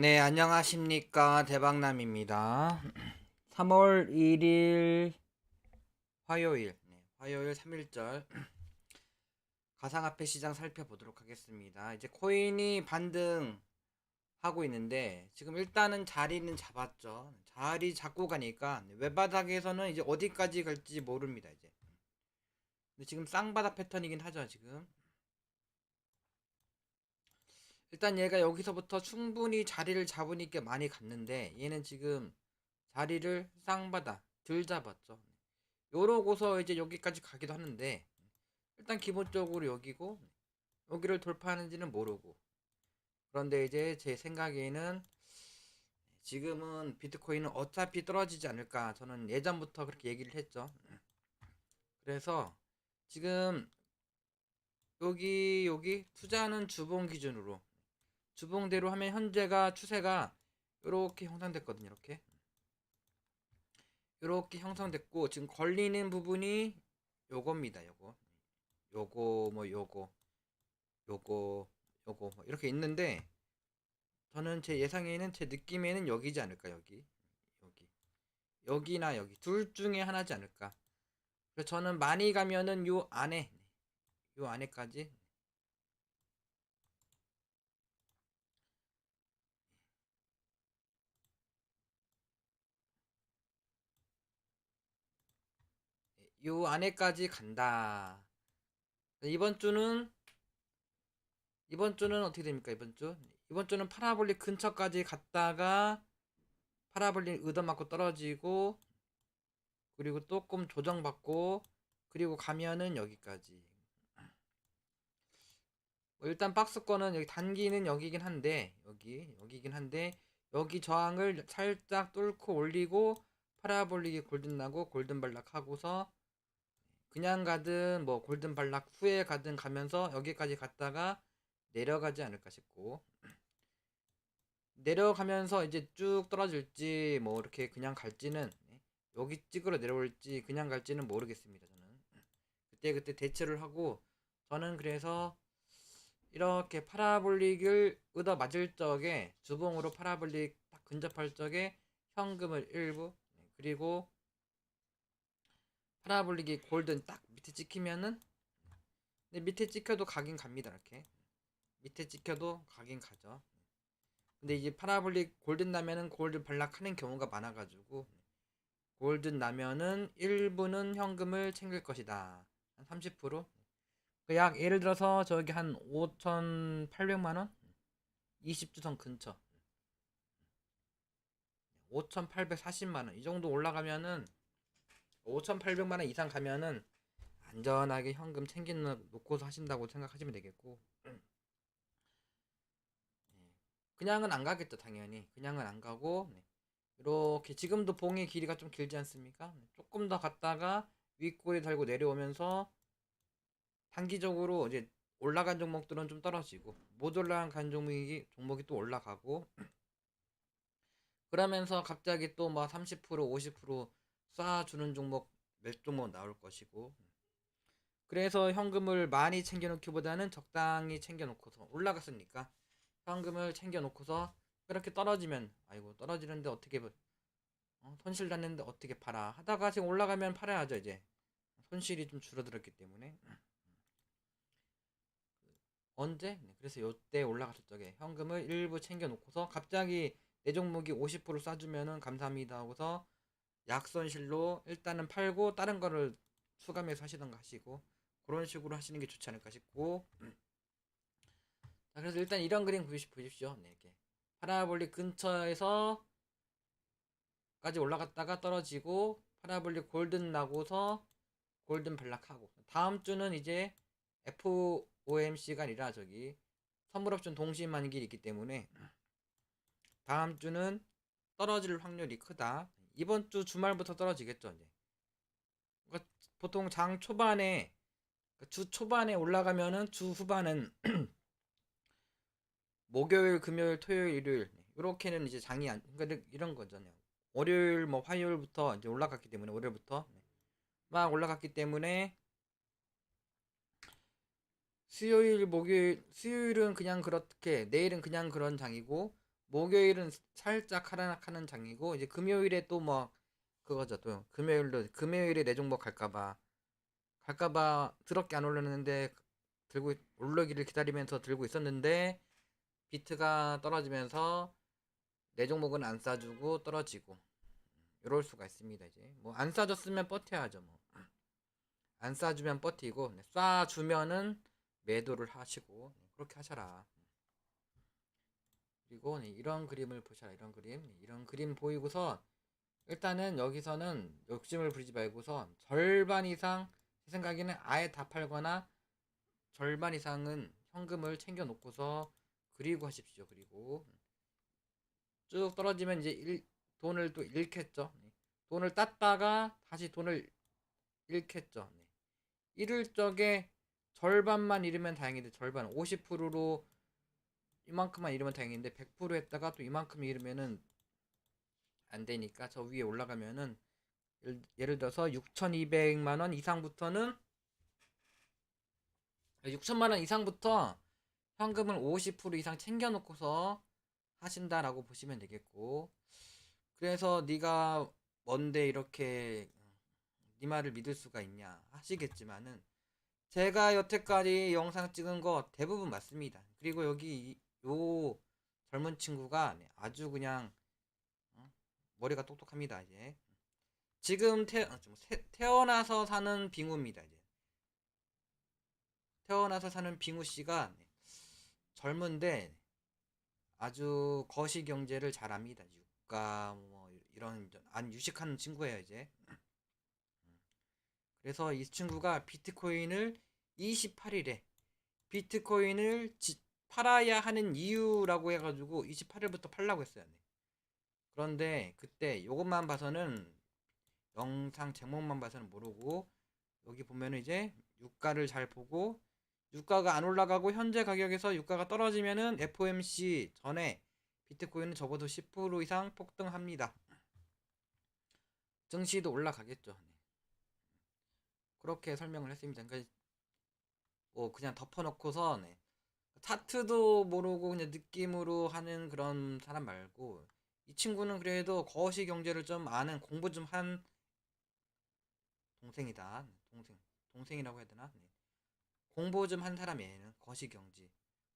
네, 안녕하십니까. 대박남입니다. 3월 1일 화요일, 네, 화요일 3일절 가상화폐 시장 살펴보도록 하겠습니다. 이제 코인이 반등하고 있는데 지금 일단은 자리는 잡았죠. 자리 잡고 가니까 외바닥에서는 이제 어디까지 갈지 모릅니다. 이제 지금 쌍바닥 패턴이긴 하죠. 지금 일단 얘가 여기서부터 충분히 자리를 잡으니까 많이 갔는데 얘는 지금 자리를 쌍바닥 들 잡았죠. 요러고서 이제 여기까지 가기도 하는데 일단 기본적으로 여기고 여기를 돌파하는지는 모르고 그런데 이제 제 생각에는 지금은 비트코인은 어차피 떨어지지 않을까 저는 예전부터 그렇게 얘기를 했죠. 그래서 지금 여기 여기 투자는 주봉 기준으로 주봉대로 하면 현재가 추세가 이렇게 형성됐거든요. 이렇게 이렇게 형성됐고 지금 걸리는 부분이 요겁니다. 요거 요거 뭐 요거 요거 요거 뭐 이렇게 있는데 저는 제 예상에는 제 느낌에는 여기지 않을까 여기 여기 여기나 여기 둘 중에 하나지 않을까. 그래서 저는 많이 가면은 요 안에 요 안에까지 요 안에까지 간다. 이번 주는 이번 주는 어떻게 됩니까? 이번 주 이번 주는 파라볼릭 근처까지 갔다가 파라볼릭 얻어맞고 떨어지고 그리고 조금 조정받고 그리고 가면은 여기까지. 뭐 일단 박스권은 여기 단기는 여기긴 한데 여기 여기긴 한데 여기 저항을 살짝 뚫고 올리고 파라볼릭이 골든 나고 골든 발락 하고서 그냥 가든 뭐 골든 발락 후에 가든 가면서 여기까지 갔다가 내려가지 않을까 싶고. 내려가면서 이제 쭉 떨어질지 뭐 이렇게 그냥 갈지는 네, 여기 찍으러 내려올지 그냥 갈지는 모르겠습니다 저는. 그때 그때 대처를 하고 저는 그래서 이렇게 파라볼릭을 얻어 맞을 적에 주봉으로 파라볼릭 딱 근접할 적에 현금을 일부 네, 그리고 파라볼릭이 골든 딱 밑에 찍히면은 근데 밑에 찍혀도 가긴 갑니다 이렇게. 밑에 찍혀도 가긴 가죠. 근데 이제 파라볼릭 골든 나면은 골든 발락하는 경우가 많아가지고 골든 나면은 일부는 현금을 챙길 것이다. 한 30%? 그약 예를 들어서 저기 한 5,800만원? 20주선 근처. 5,840만원. 이 정도 올라가면은 5,800만 원 이상 가면은 안전하게 현금 챙겨 놓고서 하신다고 생각하시면 되겠고 네. 그냥은 안 가겠죠 당연히 그냥은 안 가고 네. 이렇게 지금도 봉의 길이가 좀 길지 않습니까? 네. 조금 더 갔다가 윗골이 달고 내려오면서 단기적으로 이제 올라간 종목들은 좀 떨어지고 못 올라간 종목이 종목이 또 올라가고 그러면서 갑자기 또뭐30% 50% 쏴주는 종목 몇 종목 나올 것이고. 그래서 현금을 많이 챙겨놓기보다는 적당히 챙겨놓고서 올라갔으니까 현금을 챙겨놓고서 그렇게 떨어지면 아이고 떨어지는데 어떻게 어, 손실 났는데 어떻게 팔아? 하다가 지금 올라가면 팔아야죠 이제. 손실이 좀 줄어들었기 때문에. 언제? 네, 그래서 요때 올라갔을 적에 현금을 일부 챙겨놓고서 갑자기 내 종목이 50% 쏴주면은 감사합니다 하고서 약손실로 일단은 팔고 다른 거를 수감해서 하시던가 하시고 그런 식으로 하시는 게 좋지 않을까 싶고. 자 그래서 일단 이런 그림 보십시오 네, 이렇게. 파라볼릭 근처에서 까지 올라갔다가 떨어지고 파라볼릭 골든 나고서 골든 발락하고. 다음 주는 이제 FOMC가 아니라 저기 선물옵션 동시만기일이 있기 때문에 다음 주는 떨어질 확률이 크다 이번 주 주말부터 떨어지겠죠. 이제. 그러니까 보통 장 초반에 그러니까 주 초반에 올라가면은 주 후반은 목요일, 금요일, 토요일, 일요일 이렇게는 이제 장이 안 그러니까 이런 거잖아요. 월요일, 뭐 화요일부터 이제 올라갔기 때문에 월요일부터 막 올라갔기 때문에 수요일, 목요일, 수요일은 그냥 그렇게 내일은 그냥 그런 장이고 목요일은 살짝 하락하는 장이고 이제 금요일에 또 뭐 그거죠. 또 금요일도 금요일에 내 종목 갈까봐. 갈까봐 드럽게 안 올랐는데 들고 있- 올라기를 기다리면서 들고 있었는데 비트가 떨어지면서 내 종목은 안 싸주고 떨어지고. 이럴 수가 있습니다 이제. 뭐 안 싸줬으면 버텨야죠 뭐. 안 싸주면 버티고 네, 쏴주면은 매도를 하시고 네, 그렇게 하셔라 그리고 네, 이런 그림을 보셔라 이런 그림 네, 이런 그림 보이고서 일단은 여기서는 욕심을 부리지 말고서 절반 이상 제 생각에는 아예 다 팔거나 절반 이상은 현금을 챙겨 놓고서 그리고 하십시오 그리고 쭉 떨어지면 이제 일- 돈을 또 잃겠죠 네. 돈을 땄다가 다시 돈을 잃겠죠 네. 잃을 적에 절반만 잃으면 다행인데 절반 50%로 이만큼만 잃으면 다행인데 100% 했다가 또 이만큼 잃으면은 안 되니까 저 위에 올라가면은 예를, 예를 들어서 6,200만 원 이상부터는 6천만 원 이상부터 현금을 50% 이상 챙겨 놓고서 하신다라고 보시면 되겠고 그래서 네가 뭔데 이렇게 네 말을 믿을 수가 있냐 하시겠지만은 제가 여태까지 영상 찍은 거 대부분 맞습니다. 그리고 여기 이- 요 젊은 친구가 네, 아주 그냥 어, 머리가 똑똑합니다. 이제 지금 태, 세- 태어나서 사는 빙우입니다. 이제 태어나서 사는 빙우 씨가 네, 젊은데 아주 거시 경제를 잘합니다. 유가 뭐 이런 안 유식하는 친구예요 이제. 그래서 이 친구가 비트코인을 28일에 비트코인을 지- 팔아야 하는 이유라고 해가지고 28일부터 팔라고 했어요. 네. 그런데 그때 요것만 봐서는 영상 제목만 봐서는 모르고 여기 보면은 이제 유가를 잘 보고 유가가 안 올라가고 현재 가격에서 유가가 떨어지면은 FOMC 전에 비트코인은 적어도 10% 이상 폭등합니다. 증시도 올라가겠죠. 네. 그렇게 설명을 했습니다. 그러니까 뭐 그냥 덮어놓고서 네. 차트도 모르고 그냥 느낌으로 하는 그런 사람 말고 이 친구는 그래도 거시 경제를 좀 아는 공부 좀 한 동생이다. 네, 동생 동생이라고 해야 되나? 네. 공부 좀 한 사람이에요. 거시 경제,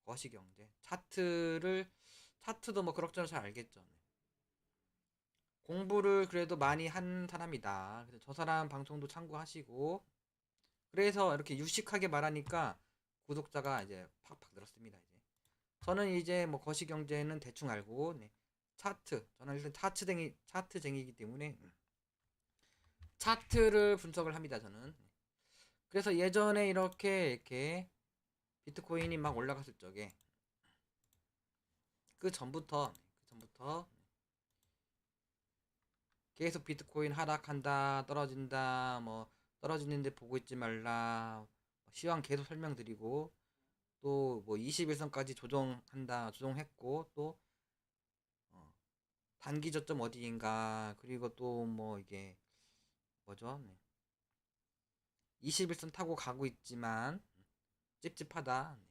거시 경제 차트를 차트도 뭐 그럭저럭 잘 알겠죠. 네. 공부를 그래도 많이 한 사람이다. 그래서 저 사람 방송도 참고하시고 그래서 이렇게 유식하게 말하니까 구독자가 이제 팍팍 늘었습니다. 이제 저는 이제 뭐 거시 경제는 대충 알고 네. 차트 저는 일단 차트쟁이 차트쟁이기 때문에 음. 차트를 분석을 합니다. 저는 그래서 예전에 이렇게 이렇게 비트코인이 막 올라갔을 적에 그 전부터 그 전부터 계속 비트코인 하락한다 떨어진다 뭐 떨어지는데 보고 있지 말라 시황 계속 설명드리고 또 뭐 21선까지 조정한다 조정했고 또 어, 단기 저점 어디인가 그리고 또 뭐 이게 뭐죠 네. 21선 타고 가고 있지만 찝찝하다 네.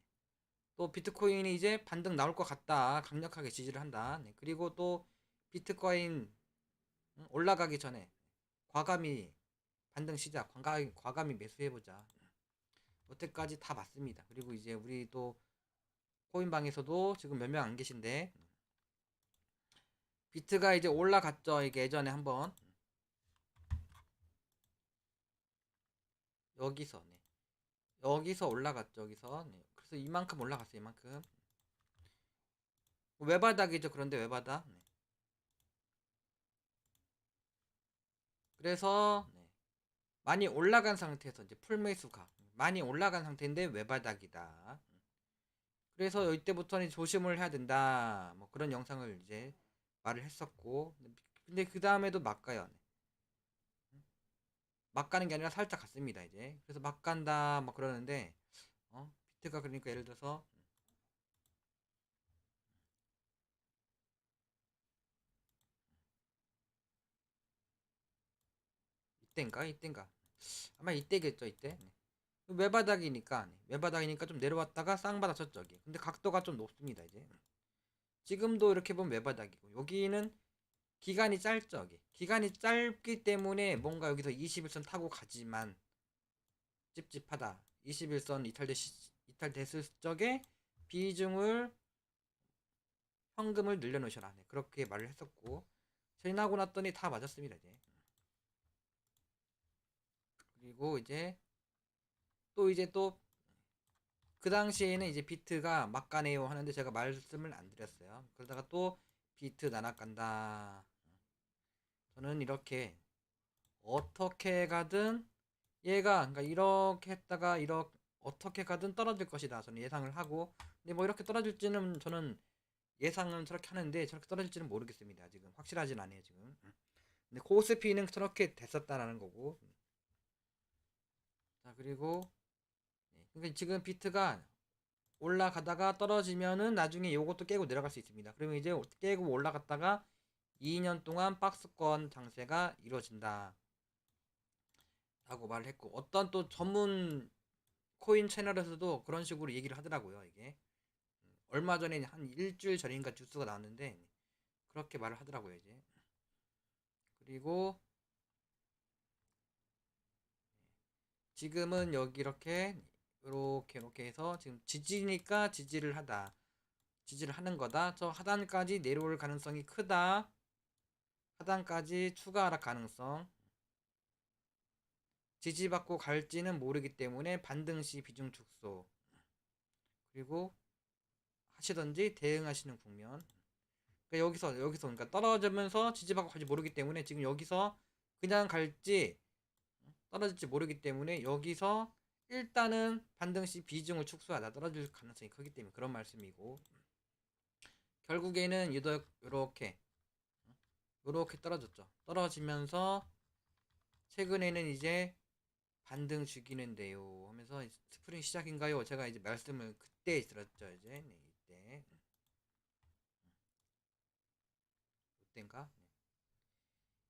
또 비트코인이 이제 반등 나올 것 같다 강력하게 지지를 한다 네. 그리고 또 비트코인 응? 올라가기 전에 과감히 반등 시작 과감히, 과감히 매수해보자 여태까지 다 맞습니다 그리고 이제 우리 또 코인방에서도 지금 몇 명 안 계신데 비트가 이제 올라갔죠 이게 예전에 한번 여기서 네. 여기서 올라갔죠 여기서 네. 그래서 이만큼 올라갔어요 이만큼 외바닥이죠 그런데 외바닥 네. 그래서 네. 많이 올라간 상태에서 이제 풀매수가 많이 올라간 상태인데 외바닥이다. 그래서 이때부터는 조심을 해야 된다. 뭐 그런 영상을 이제 말을 했었고 근데 그 다음에도 막 가요. 막 가는 게 아니라 살짝 갔습니다 이제 그래서 막 간다 막 그러는데 어 비트가 그러니까 예를 들어서 이때인가 이때인가 아마 이때겠죠 이때 네. 외바닥이니까 네. 외바닥이니까 좀 내려왔다가 쌍바닥 여기 근데 각도가 좀 높습니다 이제 지금도 이렇게 보면 외바닥이고 여기는 기간이 짧죠. 여기. 기간이 짧기 때문에 뭔가 여기서 21선 타고 가지만 찝찝하다. 21선 이탈돼 이탈됐을 적에 비중을 현금을 늘려놓으셔라. 네, 그렇게 말을 했었고 지나고 났더니 다 맞았습니다. 이제 그리고 이제 또 이제 또 그 당시에는 이제 비트가 막 가네요 하는데 제가 말씀을 안 드렸어요. 그러다가 또 비트 나락 간다. 저는 이렇게 어떻게 가든 얘가 그러니까 이렇게 했다가 이렇게 어떻게 가든 떨어질 것이다. 저는 예상을 하고 근데 뭐 이렇게 떨어질지는 저는 예상은 저렇게 하는데 저렇게 떨어질지는 모르겠습니다. 지금 확실하진 않아요. 지금. 근데 코스피는 저렇게 됐었다라는 거고. 자 그리고 네, 그러니까 지금 비트가 올라가다가 떨어지면은 나중에 요것도 깨고 내려갈 수 있습니다. 그러면 이제 깨고 올라갔다가 2년 동안 박스권 장세가 이루어진다. 라고 말을 했고 어떤 또 전문 코인 채널에서도 그런 식으로 얘기를 하더라고요. 이게 음, 얼마 전에 한 일주일 전인가 뉴스가 나왔는데 그렇게 말을 하더라고요. 이제 그리고 지금은 여기 이렇게 이렇게 이렇게 해서 지금 지지니까 지지를 하다. 지지를 하는 거다. 저 하단까지 내려올 가능성이 크다. 하단까지 추가 하락 가능성. 지지받고 갈지는 모르기 때문에 반등 시 비중 축소. 그리고 하시던지 대응하시는 국면. 그러니까 여기서 여기서 그러니까 떨어지면서 지지받고 갈지 모르기 때문에 지금 여기서 그냥 갈지 떨어질지 모르기 때문에 여기서 일단은 반등시 비중을 축소하다 떨어질 가능성이 크기 때문에 그런 말씀이고 결국에는 이렇게 이렇게 떨어졌죠. 떨어지면서 최근에는 이제 반등 죽이는데요 하면서 스프링 시작인가요? 제가 이제 말씀을 그때 들었죠 이제 네, 이때 이때인가?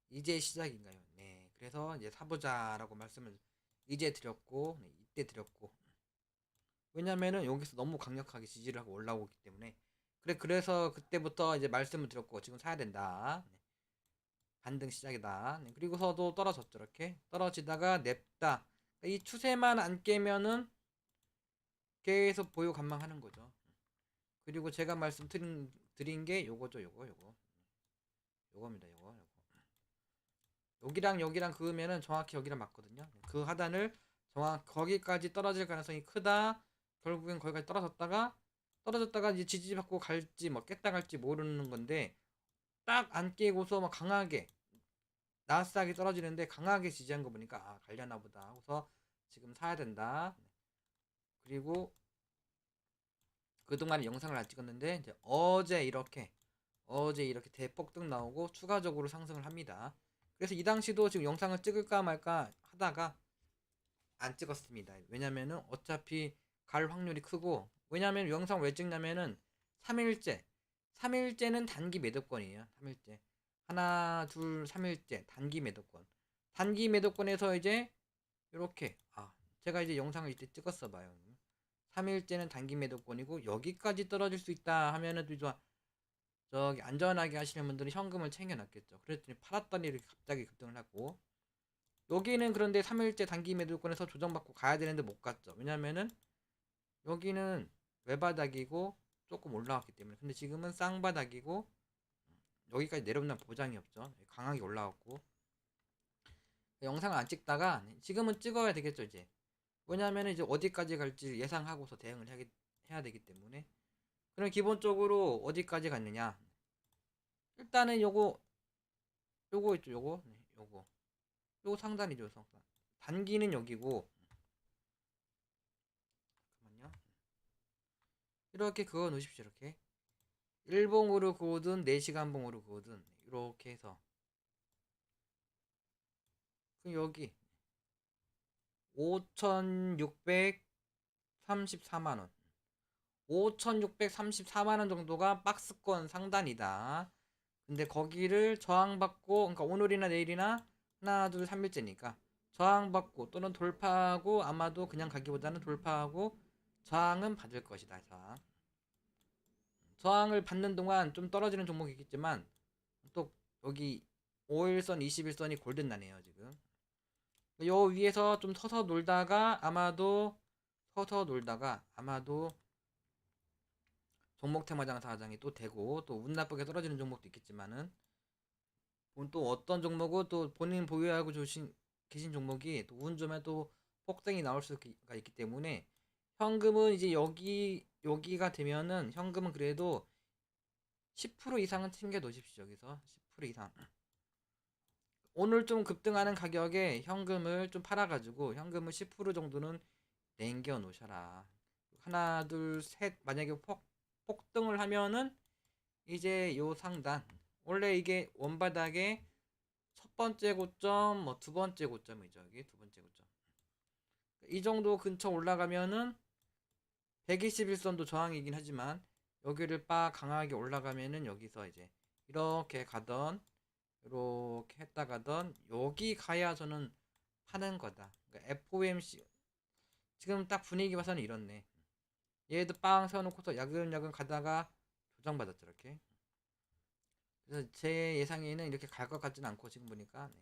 네. 이제 시작인가요? 네 그래서 이제 사보자라고 말씀을 이제 드렸고 네, 이때 드렸고. 왜냐면은 여기서 너무 강력하게 지지를 하고 올라오기 때문에. 그래 그래서 그때부터 이제 말씀을 드렸고 지금 사야 된다. 네. 반등 시작이다. 네. 그리고서도 떨어졌죠 이렇게. 떨어지다가 냅다. 이 추세만 안 깨면은 계속 보유 감망하는 거죠. 그리고 제가 말씀드린 드린 게 요거죠 요거 요거. 요겁니다 요거 요거. 여기랑 여기랑 그으면은 정확히 여기랑 맞거든요. 그 하단을 정확 거기까지 떨어질 가능성이 크다. 결국엔 거기까지 떨어졌다가 떨어졌다가 이제 지지받고 갈지 뭐 깼다 갈지 모르는 건데 딱 안 깨고서 막 강하게 나스닥이 떨어지는데 강하게 지지한 거 보니까 아 갈려나 보다. 하고서 지금 사야 된다. 그리고 그동안 영상을 안 찍었는데 이제 어제 이렇게 어제 이렇게 대폭등 나오고 추가적으로 상승을 합니다. 그래서 이 당시도 지금 영상을 찍을까 말까 하다가 안 찍었습니다. 왜냐면은 어차피 갈 확률이 크고 왜냐면 영상 왜 찍냐면은 3일째 3일째는 단기 매도권이에요 3일째. 하나 둘 3일째 단기 매도권. 단기 매도권에서 이제 이렇게 아 제가 이제 영상을 이때 찍었어 봐요. 3일째는 단기 매도권이고 여기까지 떨어질 수 있다 하면은 또 저기 안전하게 하시는 분들은 현금을 챙겨놨겠죠. 그랬더니 팔았더니 이렇게 갑자기 급등을 하고 여기는 그런데 3일째 단기 매도권에서 조정받고 가야 되는데 못 갔죠. 왜냐면은 여기는 외바닥이고 조금 올라왔기 때문에. 근데 지금은 쌍바닥이고 여기까지 내려온다는 보장이 없죠. 강하게 올라왔고. 영상을 안 찍다가 지금은 찍어야 되겠죠 이제. 왜냐하면 이제 어디까지 갈지 예상하고서 대응을 해야, 해야 되기 때문에. 그럼 기본적으로 어디까지 갔느냐? 일단은 요거 요거 있죠 요거. 네, 요거 상단이죠 상단. 단기는 여기고. 잠깐만요. 이렇게 그어 놓으십시오 이렇게. 일봉으로 그어든 4시간 봉으로 그어든 이렇게 해서. 그럼 여기 5,634만원. 5,634만원 정도가 박스권 상단이다. 근데 거기를 저항받고 그러니까 오늘이나 내일이나 하나 둘 3일째니까 저항받고 또는 돌파하고 아마도 그냥 가기보다는 돌파하고 저항은 받을 것이다 저항 저항을 받는 동안 좀 떨어지는 종목이 있겠지만 또 여기 5일선, 21선이 골든나네요 지금. 요 위에서 좀 서서 놀다가 아마도 서서 놀다가 아마도 종목 테마 장사 하장이 또 되고 또 운 나쁘게 떨어지는 종목도 있겠지만은 또 어떤 종목은 또 본인 보유하고 조신, 계신 종목이 또 운 좋으면 또 폭등이 나올 수가 있기 때문에 현금은 이제 여기 여기가 되면은 현금은 그래도 10% 이상은 챙겨 놓으십시오. 여기서 10% 이상. 오늘 좀 급등하는 가격에 현금을 좀 팔아가지고 현금을 10% 정도는 남겨 놓으셔라. 하나, 둘, 셋 만약에 폭, 폭등을 하면은 이제 요 상단 원래 이게 원바닥의 첫 번째 고점, 뭐 두 번째 고점이죠. 여기 두 번째 고점. 이 정도 근처 올라가면은 121선도 저항이긴 하지만 여기를 빠 강하게 올라가면은 여기서 이제 이렇게 가던 이렇게 했다 가던 여기 가야 저는 파는 거다. 그러니까 FOMC 지금 딱 분위기 봐서는 이렇네. 얘도 빵 세워놓고서 야근야근 가다가 조정받았죠 이렇게. 그래서 제 예상에는 이렇게 갈 것 같지는 않고 지금 보니까 네.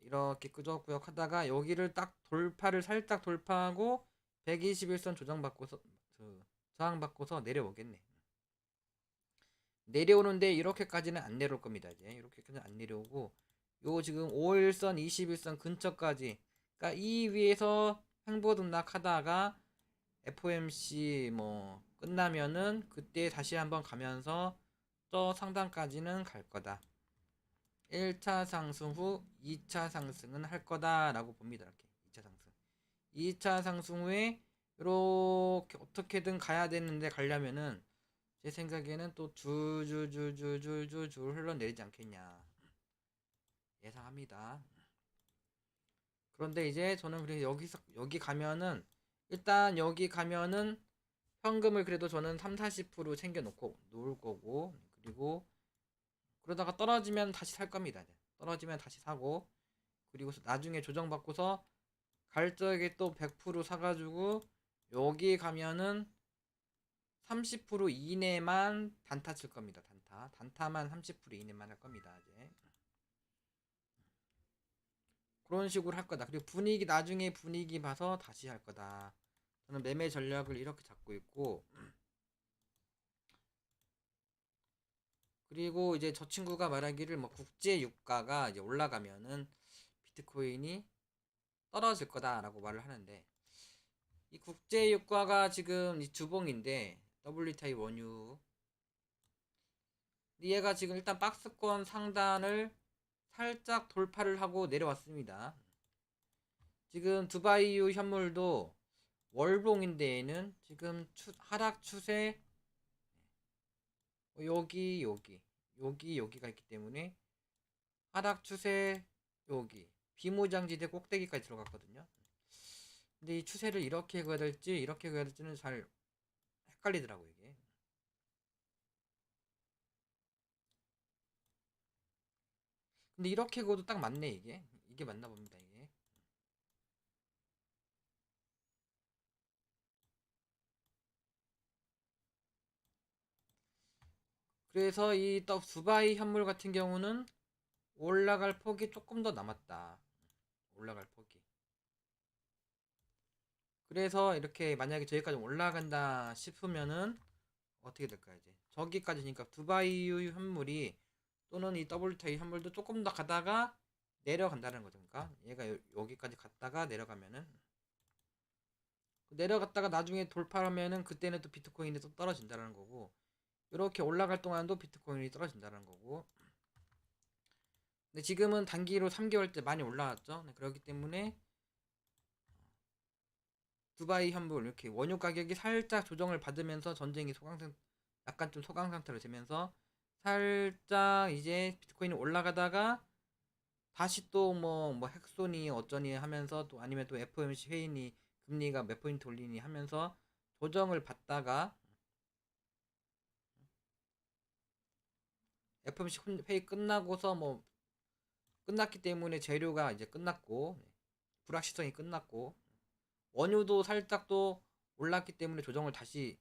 이렇게 끄적끄적 하다가 여기를 딱 돌파를 살짝 돌파하고 121선 조정받고서 그 저항받고서 내려오겠네. 내려오는데 이렇게까지는 안 내려올 겁니다. 이제 이렇게까지는 안 내려오고 요 지금 5일선, 21선 근처까지 그러니까 이 위에서 횡보등락 하다가 FOMC 뭐 끝나면은 그때 다시 한번 가면서 저 상단까지는 갈 거다. 1차 상승 후 2차 상승은 할 거다라고 봅니다. 이렇게 2차 상승. 2차 상승 후에 이렇게 어떻게든 가야 되는데 가려면은 제 생각에는 또 줄줄줄줄줄줄 흘러내리지 않겠냐 예상합니다. 그런데 이제 저는 그래 여기서 여기 가면은 일단 여기 가면은 현금을 그래도 저는 3, 40% 챙겨 놓고 놓을 거고 그리고 그러다가 떨어지면 다시 살 겁니다. 떨어지면 다시 사고 그리고 나중에 조정받고서 갈 적에 또 100% 사가지고 여기 가면은 30% 이내만 단타 칠 겁니다. 단타. 단타만 30% 이내만 할 겁니다. 이제. 그런 식으로 할 거다. 그리고 분위기 나중에 분위기 봐서 다시 할 거다. 저는 매매 전략을 이렇게 잡고 있고 그리고 이제 저 친구가 말하기를 뭐 국제 유가가 이제 올라가면은 비트코인이 떨어질 거다라고 말을 하는데 이 국제 유가가 지금 이 주봉인데 WTI 원유 얘가 지금 일단 박스권 상단을 살짝 돌파를 하고 내려왔습니다. 지금 두바이유 현물도 월봉인데에는 지금 추, 하락 추세 여기 여기 여기 여기가 있기 때문에 하락 추세 여기 비무장지대 꼭대기까지 들어갔거든요. 근데 이 추세를 이렇게 그어야 될지 이렇게 그어야 될지는 잘 헷갈리더라고 이게. 근데 이렇게 그어도 딱 맞네 이게. 이게 맞나 봅니다 이게. 그래서 이또 두바이 현물 같은 경우는 올라갈 폭이 조금 더 남았다. 올라갈 폭이. 그래서 이렇게 만약에 저기까지 올라간다 싶으면은 어떻게 될까요 이제 저기까지니까 두바이 현물이 또는 이 WTI 현물도 조금 더 가다가 내려간다는 거죠 그러니까 얘가 여, 여기까지 갔다가 내려가면은 내려갔다가 나중에 돌파하면은 그때는 또 비트코인이 또 떨어진다는 거고 이렇게 올라갈 동안도 비트코인이 떨어진다는 거고. 근데 지금은 단기로 3개월째 많이 올라왔죠. 네, 그렇기 때문에 두바이 현물 이렇게 원유 가격이 살짝 조정을 받으면서 전쟁이 소강 약간 좀 소강 상태로 되면서 살짝 이제 비트코인이 올라가다가 다시 또 뭐뭐 핵손이 어쩌니 하면서 또 아니면 또 FOMC 회의니 금리가 몇 포인트 올리니 하면서 조정을 받다가 FOMC 회의 끝나고서 뭐 끝났기 때문에 재료가 이제 끝났고 불확실성이 끝났고 원유도 살짝 또 올랐기 때문에 조정을 다시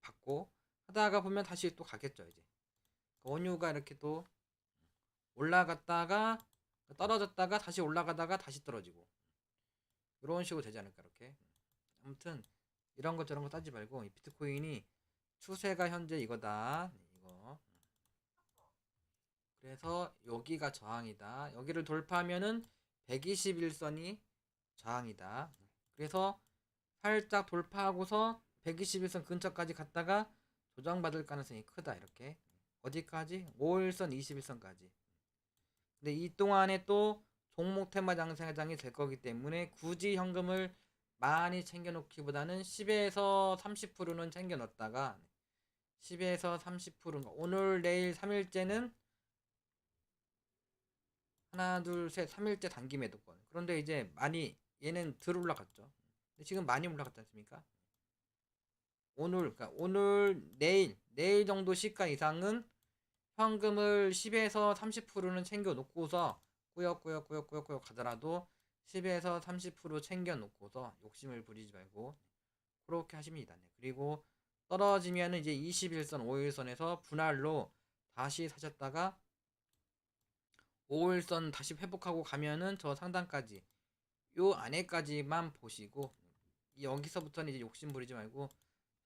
받고 하다가 보면 다시 또 가겠죠 이제. 원유가 이렇게 또 올라갔다가 떨어졌다가 다시 올라가다가 다시 떨어지고. 이런 식으로 되지 않을까 이렇게. 아무튼 이런 거 저런 거 따지 말고 이 비트코인이 추세가 현재 이거다 네, 이거 그래서 여기가 저항이다. 여기를 돌파하면은 121선이 저항이다. 그래서 살짝 돌파하고서 121선 근처까지 갔다가 조정받을 가능성이 크다 이렇게. 어디까지? 5일선 21선까지. 근데 이 동안에 또 종목 테마 장사장이 될 거기 때문에 굳이 현금을 많이 챙겨 놓기보다는 10에서 30%는 챙겨 넣었다가 10에서 30%는 오늘 내일 3일째는 하나 둘셋 3일째 단기 매도권 그런데 이제 많이 얘는 덜 올라갔죠 근데 지금 많이 올라갔지 않습니까 오늘 그러니까 오늘 내일 내일 정도 시가 이상은 현금을 10에서 30%는 챙겨 놓고서 꾸역꾸역꾸역꾸역 가더라도 10에서 30% 챙겨 놓고서 욕심을 부리지 말고 그렇게 하십니다. 네. 그리고 떨어지면 이제 21선, 5일선에서 분할로 다시 사셨다가 5일선 다시 회복하고 가면은 저 상단까지 요 안에까지만 보시고 여기서부터는 이제 욕심 부리지 말고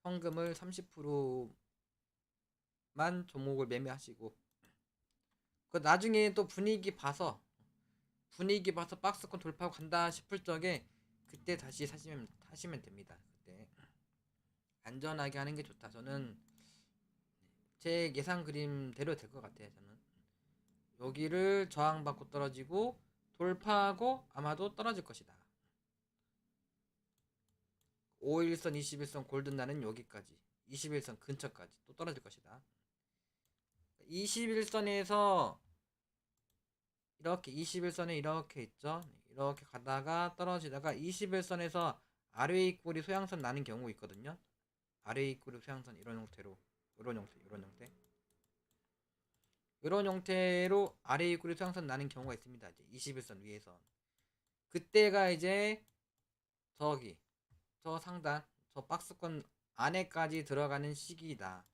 현금을 30%만 종목을 매매하시고 그 나중에 또 분위기 봐서 분위기 봐서 박스권 돌파하고 간다 싶을 적에 그때 다시 사시면 하시면 됩니다. 그때 안전하게 하는 게 좋다. 저는 제 예상 그림대로 될 것 같아요. 저는 여기를 저항받고 떨어지고 돌파하고 아마도 떨어질 것이다. 5일선, 21선 골든단은 여기까지 21선 근처까지 또 떨어질 것이다. 21선에서 이렇게 21선에 이렇게 있죠. 이렇게 가다가 떨어지다가 21선에서 아래 입꼬리 소양선 나는 경우 있거든요. 아래 입꼬리 소양선 이런 형태로 이런 형태 이런 형태 이런 형태로 아래 입꼬리 소양선 나는 경우가 있습니다. 이제 21선 위에서 그때가 이제 저기 저 상단 저 박스권 안에까지 들어가는 시기다.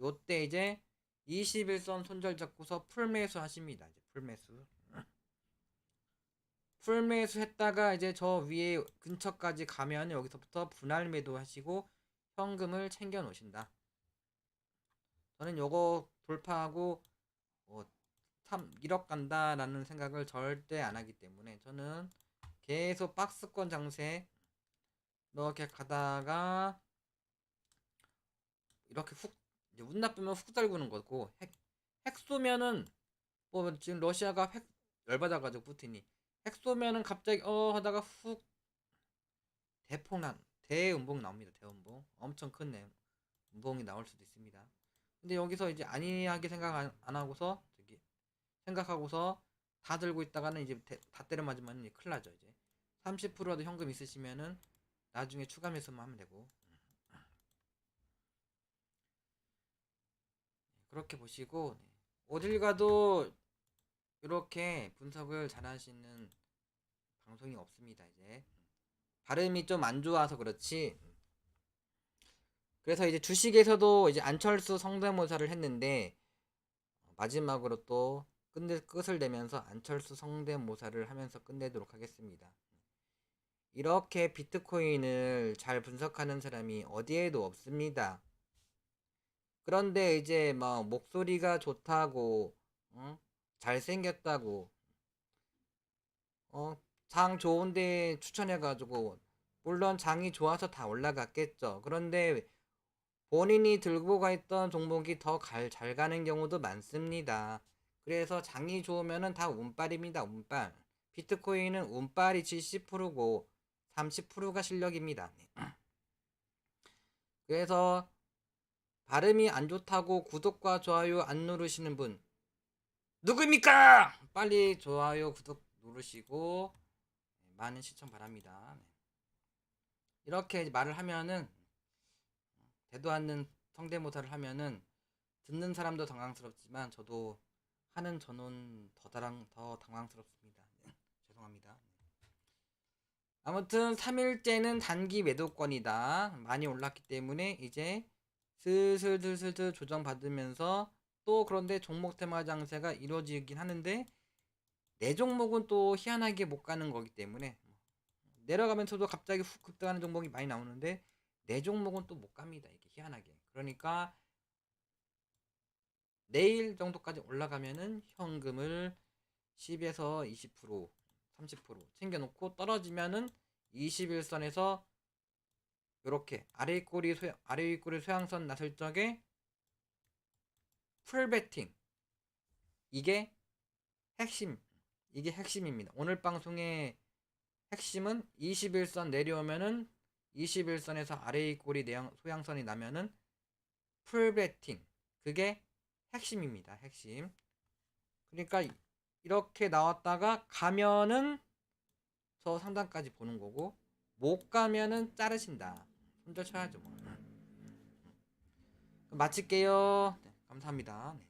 요때 이제 21선 손절 잡고서 풀매수 하십니다. 이제 풀매수. 풀매수 했다가 이제 저 위에 근처까지 가면 여기서부터 분할 매도 하시고 현금을 챙겨 놓으신다. 저는 요거 돌파하고 어, 3, 1억 간다라는 생각을 절대 안 하기 때문에 저는 계속 박스권 장세 이렇게 가다가 이렇게 훅 이제 운 나쁘면 훅 달구는 거고 핵, 핵 쏘면은 뭐 지금 러시아가 핵 열받아가지고 푸틴이 핵 쏘면은 갑자기 어 하다가 훅 대폭난 대음봉 나옵니다. 대음봉. 엄청 큰 내- 음봉이 나올 수도 있습니다 근데 여기서 이제 안이하게 생각 안, 안 하고서 저기 생각하고서 다 들고 있다가는 이제 대- 다 때려 맞으면 이제 큰일 나죠 이제. 30%라도 현금 있으시면은 나중에 추가 매수만 하면 되고. 그렇게 보시고 네. 어딜 가도 이렇게 분석을 잘 하시는 방송이 없습니다 이제. 발음이 좀 안 좋아서 그렇지 그래서 이제 주식에서도 이제 안철수 성대모사를 했는데 마지막으로 또 끝내 끝을 내면서 안철수 성대모사를 하면서 끝내도록 하겠습니다. 이렇게 비트코인을 잘 분석하는 사람이 어디에도 없습니다. 그런데 이제 막 목소리가 좋다고, 어? 잘생겼다고, 어, 장 좋은데 추천해가지고, 물론 장이 좋아서 다 올라갔겠죠. 그런데 본인이 들고 가 있던 종목이 더 잘 가는 경우도 많습니다. 그래서 장이 좋으면은 다 운빨입니다. 운빨. 비트코인은 운빨이 70%고 30%가 실력입니다. 그래서 발음이 안 좋다고 구독과 좋아요 안 누르시는 분 누구입니까? 빨리 좋아요 구독 누르시고 많은 시청 바랍니다. 이렇게 말을 하면은 되도 않는 성대모사를 하면은 듣는 사람도 당황스럽지만 저도 하는 저는 더 당황 더 당황스럽습니다. 네, 죄송합니다. 아무튼 3일째는 단기 매도권이다. 많이 올랐기 때문에 이제 슬슬슬슬슬 조정받으면서 또 그런데 종목 테마 장세가 이루어지긴 하는데 내 종목은 또 희한하게 못 가는 거기 때문에 내려가면서도 갑자기 훅 급등하는 종목이 많이 나오는데 내 종목은 또 못 갑니다. 이게 희한하게. 그러니까 내일 정도까지 올라가면은 현금을 10에서 20%, 30% 챙겨놓고 떨어지면은 21선에서 이렇게 아래 윗꼬리 소 아래 윗꼬리 소양선 나설 적에 풀 베팅 이게 핵심 이게 핵심입니다. 오늘 방송의 핵심은 21선 내려오면은 21선에서 아래 윗꼬리 내양 소양선이 나면은 풀베팅 그게 핵심입니다. 핵심. 그러니까 이- 이렇게 나왔다가 가면은 저 상단까지 보는 거고 못 가면은 자르신다. 손절 쳐야죠 뭐. 그럼 마칠게요. 네, 감사합니다. 네.